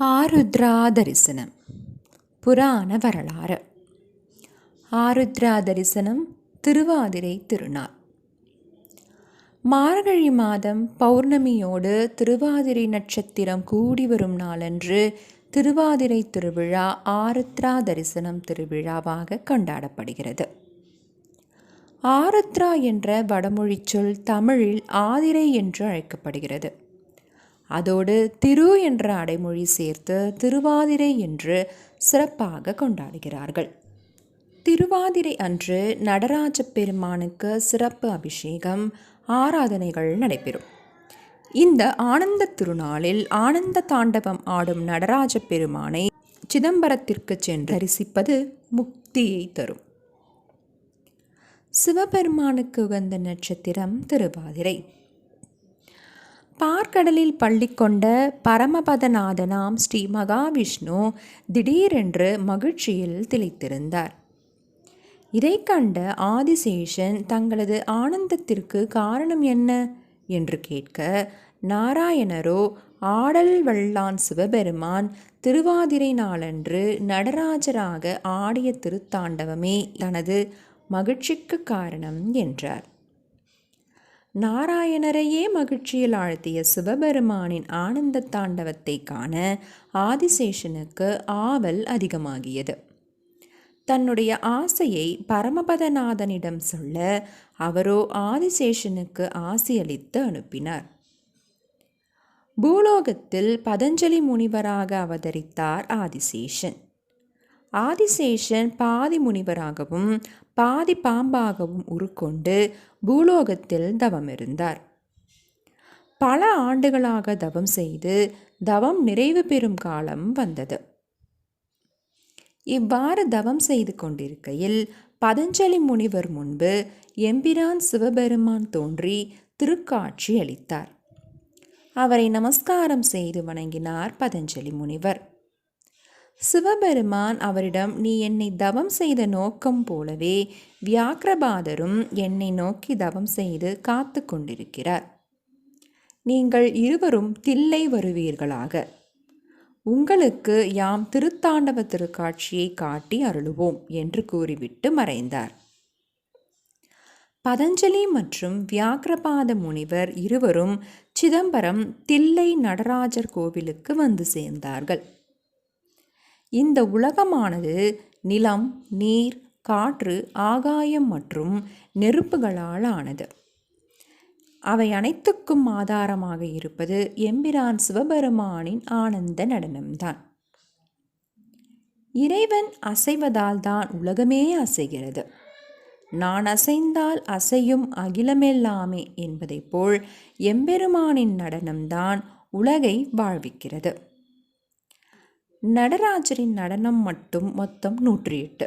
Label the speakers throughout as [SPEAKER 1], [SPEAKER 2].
[SPEAKER 1] ஆருத்ரா தரிசனம் புராண வரலாறு. ஆருத்ரா தரிசனம் திருவாதிரை திருநாள். மார்கழி மாதம் பௌர்ணமியோடு திருவாதிரை நட்சத்திரம் கூடி வரும் நாளன்று திருவாதிரை திருவிழா ஆருத்ரா தரிசனம் திருவிழாவாக கொண்டாடப்படுகிறது. ஆருத்ரா என்ற வடமொழிச்சொல் தமிழில் ஆதிரை என்று அழைக்கப்படுகிறது. அதோடு திரு என்ற அடைமொழி சேர்த்து திருவாதிரை என்று சிறப்பாக கொண்டாடுகிறார்கள். திருவாதிரை அன்று நடராஜ பெருமானுக்கு சிறப்பு அபிஷேகம் ஆராதனைகள் நடைபெறும். இந்த ஆனந்த திருநாளில் ஆனந்த தாண்டவம் ஆடும் நடராஜ பெருமானை சிதம்பரத்திற்கு சென்று தரிசிப்பது முக்தியை தரும். சிவபெருமானுக்கு உகந்த நட்சத்திரம் திருவாதிரை. பார்க்கடலில் பள்ளி கொண்ட பரமபதநாதனாம் ஸ்ரீ மகாவிஷ்ணு திடீரென்று மகிழ்ச்சியில் திளைத்திருந்தார். இதை கண்ட ஆதிசேஷன் தங்களது ஆனந்தத்திற்கு காரணம் என்ன? என்று கேட்க நாராயணரோ ஆடல் வல்லான் சிவபெருமான் திருவாதிரை நாளன்று நடராஜராக ஆடிய திருத்தாண்டவமே தனது மகிழ்ச்சிக்கு காரணம் என்றார். நாராயணரையே மகிழ்ச்சியில் ஆழ்த்திய சிவபெருமானின் ஆனந்த தாண்டவத்தை காண ஆதிசேஷனுக்கு ஆவல் அதிகமாகியது. தன்னுடைய ஆசையை பரமபதநாதனிடம் சொல்ல அவரோ ஆதிசேஷனுக்கு ஆசியளித்து அனுப்பினார். பூலோகத்தில் பதஞ்சலி முனிவராக அவதரித்தார் ஆதிசேஷன். ஆதிசேஷன் பாதி முனிவராகவும் பாதி பாம்பாகவும் உருக்கொண்டு பூலோகத்தில் தவம் இருந்தார் பல ஆண்டுகளாக தவம் செய்து தவம் நிறைவு பெறும் காலம் வந்தது. இவ்வாறு தவம் செய்து கொண்டிருக்கையில் பதஞ்சலி முனிவர் முன்பு எம்பிரான் சிவபெருமான் தோன்றி திருக்காட்சி அளித்தார். அவரை நமஸ்காரம் செய்து வணங்கினார் பதஞ்சலி முனிவர். சிவபெருமான் அவரிடம் நீ என்னை தவம் செய்த நோக்கம் போலவே வியாக்கிரபாதரும் என்னை நோக்கி தவம் செய்து காத்து கொண்டிருக்கிறார். நீங்கள் இருவரும் தில்லை வருவீர்களாக. உங்களுக்கு யாம் திருத்தாண்டவ திருக்காட்சியை காட்டி அருளுவோம் என்று கூறிவிட்டு மறைந்தார். பதஞ்சலி மற்றும் வியாக்கிரபாத முனிவர் இருவரும் சிதம்பரம் தில்லை நடராஜர் கோவிலுக்கு வந்து சேர்ந்தார்கள். இந்த உலகமானது நிலம் நீர் காற்று ஆகாயம் மற்றும் நெருப்புகளால் ஆனது. அவை அனைத்துக்கும் ஆதாரமாக இருப்பது எம்பிரான் சிவபெருமானின் ஆனந்த நடனம்தான். இறைவன் அசைவதால் தான் உலகமே அசைகிறது. நான் அசைந்தால் அசையும் அகிலமெல்லாமே என்பதைப் போல் எம்பெருமானின் நடனம்தான் உலகை வாழ்விக்கிறது. நடராஜரின் நடனம் மட்டும் மொத்தம் நூற்றி எட்டு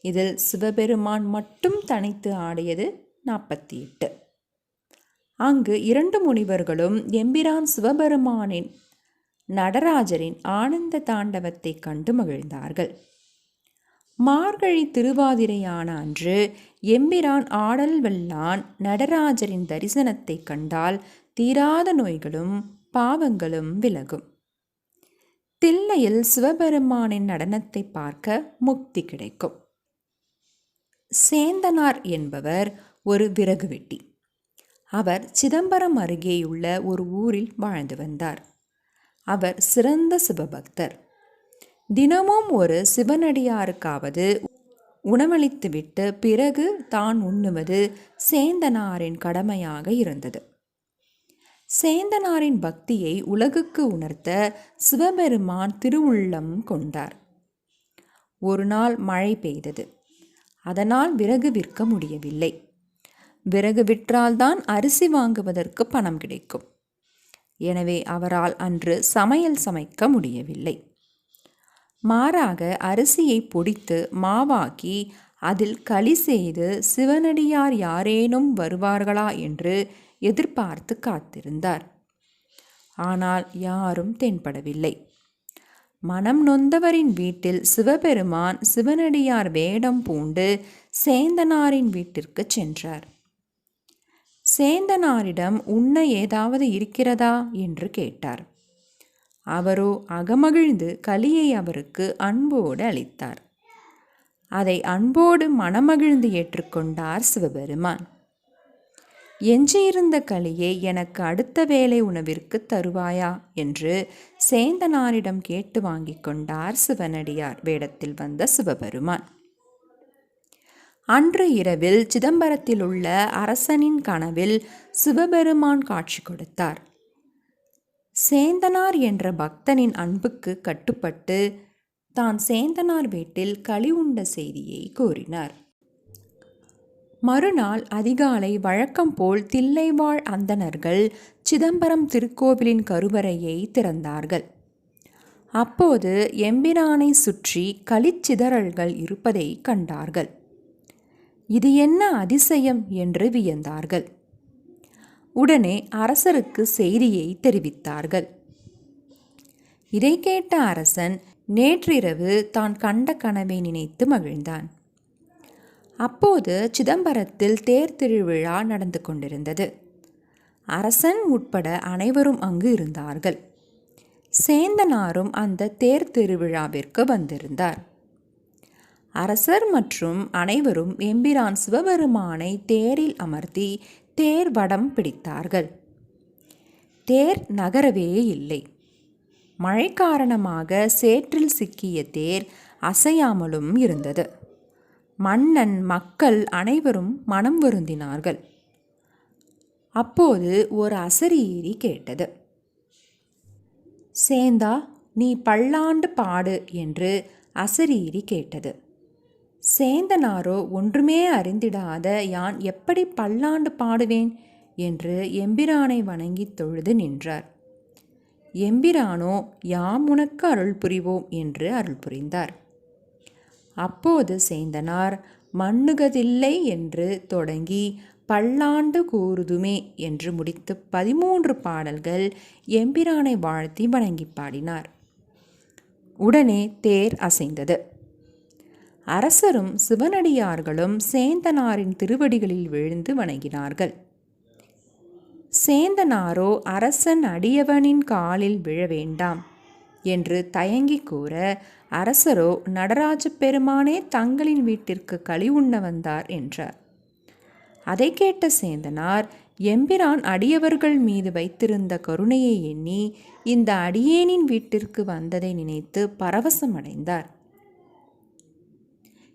[SPEAKER 1] இதில் சிவபெருமான் மட்டும் தனித்து ஆடியது நாற்பத்தி எட்டு அங்கு இரண்டு முனிவர்களும் எம்பிரான் சிவபெருமானின் நடராஜரின் ஆனந்த தாண்டவத்தை கண்டு மகிழ்ந்தார்கள். மார்கழி திருவாதிரையான அன்று எம்பிரான் ஆடல் வெல்லான் நடராஜரின் தரிசனத்தை கண்டால் தீராத நோய்களும் பாவங்களும் விலகும். தில்லையில் சிவபெருமானின் நடனத்தை பார்க்க முக்தி கிடைக்கும். சேந்தனார் என்பவர் ஒரு விறகு வெட்டி. அவர் சிதம்பரம் அருகேயுள்ள ஒரு ஊரில் வாழ்ந்து வந்தார். அவர் சிறந்த சிவபக்தர். தினமும் ஒரு சிவனடியாருக்காவது உணவளித்துவிட்டு பிறகு தான் உண்ணுவது சேந்தனாரின் கடமையாக இருந்தது. சேந்தனாரின் பக்தியை உலகுக்கு உணர்த்த சிவபெருமான் திருவுள்ளம் கொண்டார். ஒரு நாள் மழை பெய்தது. அதனால் விறகு விற்க முடியவில்லை. விறகு விற்றால்தான் அரிசி வாங்குவதற்கு பணம் கிடைக்கும். எனவே அவரால் அன்று சமையல் சமைக்க முடியவில்லை. மாறாக அரிசியை பொடித்து மாவாக்கி அதில் களி செய்து சிவனடியார் யாரேனும் வருவார்களா என்று எதிர்பார்த்து காத்திருந்தார். ஆனால் யாரும் தென்படவில்லை. மனம் நொந்தவரின் வீட்டில் சிவபெருமான் சிவனடியார் வேடம் பூண்டு சேந்தனாரின் வீட்டிற்கு சென்றார். சேந்தனாரிடம் உண்ண ஏதாவது இருக்கிறதா என்று கேட்டார். அவரோ அகமகிழ்ந்து கலியை அவருக்கு அன்போடு அளித்தார். அதை அன்போடு மனமகிழ்ந்து ஏற்றுக்கொண்டார் சிவபெருமான். எஞ்சியிருந்த களியை எனக்கு அடுத்த வேலை உணவிற்கு தருவாயா? என்று சேந்தனாரிடம் கேட்டு வாங்கிக் கொண்டார் சிவனடியார் வேடத்தில் வந்த சிவபெருமான். அன்று இரவில் சிதம்பரத்தில் உள்ள அரசனின் கனவில் சிவபெருமான் காட்சி கொடுத்தார். சேந்தனார் என்ற பக்தனின் அன்புக்கு கட்டுப்பட்டு தான் சேந்தனார் வீட்டில் களி உண்ட செய்தியை கூறினார். மறுநாள் அதிகாலை வழக்கம் போல் தில்லைவாழ் அந்தணர்கள் சிதம்பரம் திருக்கோவிலின் கருவறையை திறந்தார்கள். அப்போது எம்பிரானை சுற்றி களிச்சிதறல்கள் இருப்பதை கண்டார்கள். இது என்ன அதிசயம்? என்று வியந்தார்கள். உடனே அரசருக்கு செய்தியை தெரிவித்தார்கள். இதை கேட்ட அரசன் நேற்றிரவு தான் கண்ட கனவை நினைத்து மகிழ்ந்தான். அப்போது சிதம்பரத்தில் தேர் திருவிழா நடந்து கொண்டிருந்தது. அரசன் உட்பட அனைவரும் அங்கு இருந்தார்கள். சேந்தனாரும் அந்த தேர் திருவிழாவிற்கு வந்திருந்தார். அரசர் மற்றும் அனைவரும் எம்பிரான் சிவபெருமானை தேரில் அமர்த்தி தேர் வடம் பிடித்தார்கள். தேர் நகரவே இல்லை. மழை காரணமாக சேற்றில் சிக்கிய தேர் அசையாமலும் இருந்தது. மன்னன் மக்கள் அனைவரும் மனம் வருந்தினார்கள். அப்போது ஒரு அசரீரி கேட்டது. சேந்தா நீ பல்லாண்டு பாடு என்று அசரீரி கேட்டது. சேந்தனாரோ ஒன்றுமே அறிந்திடாத யான் எப்படி பல்லாண்டு பாடுவேன்? என்று எம்பிரானை வணங்கி தொழுது நின்றார். எம்பிரானோ யாம் உனக்கு அருள் புரிவோம் என்று அருள் புரிந்தார். அப்போது சேந்தனார் மண்ணுகதில்லை என்று தொடங்கி பல்லாண்டு கூறுதுமே என்று முடித்து பதிமூன்று பாடல்கள் எம்பிரானை வாழ்த்தி வணங்கி பாடினார். உடனே தேர் அசைந்தது. அரசரும் சிவனடியார்களும் சேந்தனாரின் திருவடிகளில் விழுந்து வணங்கினார்கள். சேந்தனாரோ அரசன் அடியவனின் காலில் விழ வேண்டாம். என்று தயங்கி கூற அரசரோ நடராஜ பெருமானே தங்களின் வீட்டிற்கு களி உண்ண வந்தார் என்றார். அதை கேட்ட சேந்தனார் எம்பிரான் அடியவர்கள் மீது வைத்திருந்த கருணையை எண்ணி இந்த அடியேனின் வீட்டிற்கு வந்ததை நினைத்து பரவசமடைந்தார்.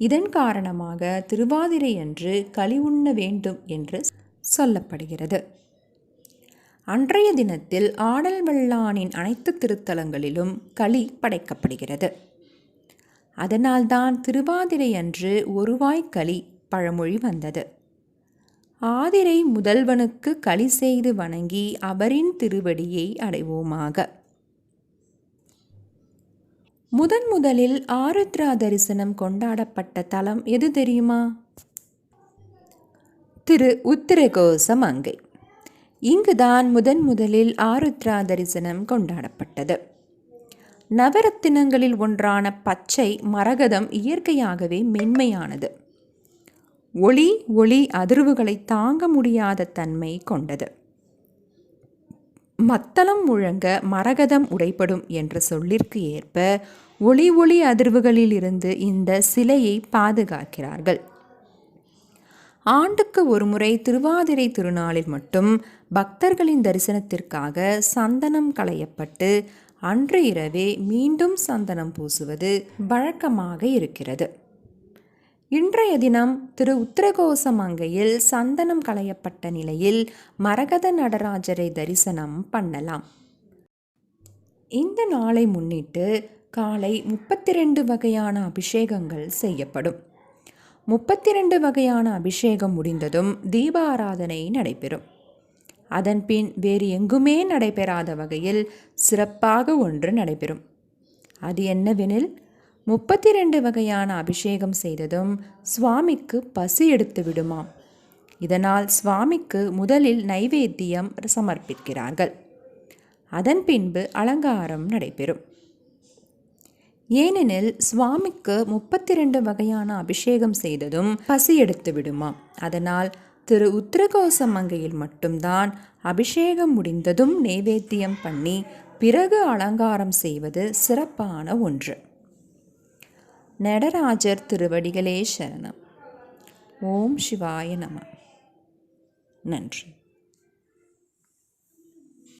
[SPEAKER 1] இதன் காரணமாக திருவாதிரை அன்று களி உண்ண வேண்டும் என்று சொல்லப்படுகிறது. அன்றைய தினத்தில் ஆடல் வெள்ளானின் அனைத்து திருத்தலங்களிலும் களி படைக்கப்படுகிறது. அதனால்தான் திருவாதிரை அன்று ஒருவாய் களி பழமொழி வந்தது. ஆதிரை முதல்வனுக்கு களி செய்து வணங்கி அவரின் திருவடியை அடைவோமாக. முதன் முதலில் ஆருத்ரா தரிசனம் கொண்டாடப்பட்ட தலம் எது தெரியுமா? திரு உத்திரகோச மங்கை. இங்குதான் முதன் முதலில் ஆருத்ரா தரிசனம் கொண்டாடப்பட்டது. நவரத்தினங்களில் ஒன்றான பச்சை மரகதம் இயற்கையாகவே மென்மையானது. ஒளி ஒளி அதிர்வுகளை தாங்க முடியாத தன்மை கொண்டது. மத்தளம் முழங்க மரகதம் உடைப்படும் என்ற சொல்லிற்கு ஏற்ப ஒளி ஒளி அதிர்வுகளில் இருந்து இந்த சிலையை பாதுகாக்கிறார்கள். ஆண்டுக்கு ஒருமுறை திருவாதிரை திருநாளில் மட்டும் பக்தர்களின் தரிசனத்திற்காக சந்தனம் களையப்பட்டு அன்று இரவே மீண்டும் சந்தனம் பூசுவது வழக்கமாக இருக்கிறது. இன்றைய தினம் திரு உத்தரகோசமங்கையில் சந்தனம் களையப்பட்ட நிலையில் மரகத நடராஜரை தரிசனம் பண்ணலாம். இந்த நாளை முன்னிட்டு காலை முப்பத்தி ரெண்டு வகையான அபிஷேகங்கள் செய்யப்படும். முப்பத்தி ரெண்டு வகையான அபிஷேகம் முடிந்ததும் தீபாராதனை நடைபெறும். அதன்பின் வேறு எங்குமே நடைபெறாத வகையில் சிறப்பாக ஒன்று நடைபெறும். அது என்னவெனில் முப்பத்தி ரெண்டு வகையான அபிஷேகம் செய்ததும் சுவாமிக்கு பசி எடுத்து விடுமாம். இதனால் சுவாமிக்கு முதலில் நைவேத்தியம் சமர்ப்பிக்கிறார்கள். அதன் பின்பு அலங்காரம் நடைபெறும். ஏனெனில் சுவாமிக்கு முப்பத்தி ரெண்டு வகையான அபிஷேகம் செய்ததும் பசி எடுத்து விடுமாம். அதனால் திரு உத்திரகோச மங்கையில் மட்டும்தான் அபிஷேகம் முடிந்ததும் நைவேத்தியம் பண்ணி பிறகு அலங்காரம் செய்வது சிறப்பான ஒன்று. நடராஜர் திருவடிகளே சரணம். ஓம் சிவாய நம. நன்றி.